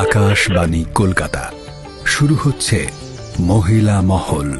আকাশবাণী কলকাতা। শুরু হচ্ছে মহিলা মহল।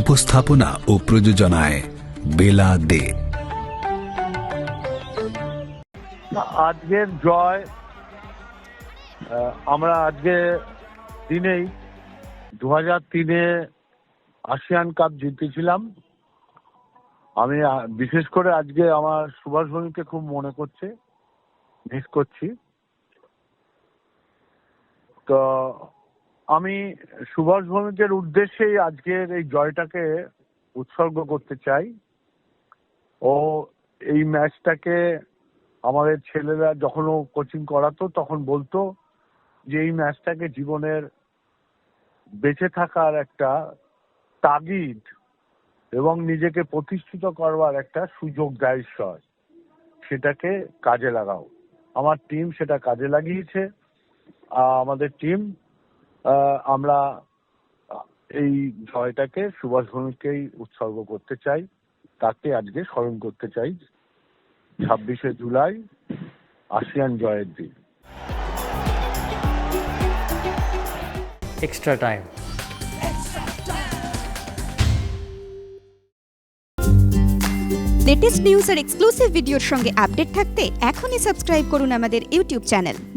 উপস্থাপনা ও প্রযোজনায় বেলা দে। আজকের জয় আমরা আজকে দিনেই দু হাজার তিনে আসিয়ান কাপ জিতেছিলাম। আমি বিশেষ করে আজকে আমার সুভাষ ভূমিকে খুব মনে করছে মিস করছি। তো আমি সুভাষ ভৌমিকের উদ্দেশ্যেই আজকের এই জয়টাকে উৎসর্গ করতে চাই। ও এই ম্যাচটাকে আমাদের ছেলেরা যখন ও কোচিং করাতো, তখন বলতো যে এই ম্যাচটাকে জীবনের বেঁচে থাকার একটা তাগিদ এবং নিজেকে প্রতিষ্ঠিত করবার একটা সুযোগ দেয় সেটাকে কাজে লাগাও। আমার টিম সেটা কাজে লাগিয়েছে। আমাদের টিম আমরা এই জয়টাকে সুভাষ ভৌমিককেই উৎসর্গ করতে চাই তাকে আজকে স্মরণ করতে চাই। ছাব্বিশে জুলাই আসিয়ান জয়ের দিন। Extra time. লেটেস্ট নিউজ আর এক্সক্লুসিভ ভিডিওর সঙ্গে আপডেট থাকতে এখনই সাবস্ক্রাইব করুন আমাদের ইউটিউব চ্যানেল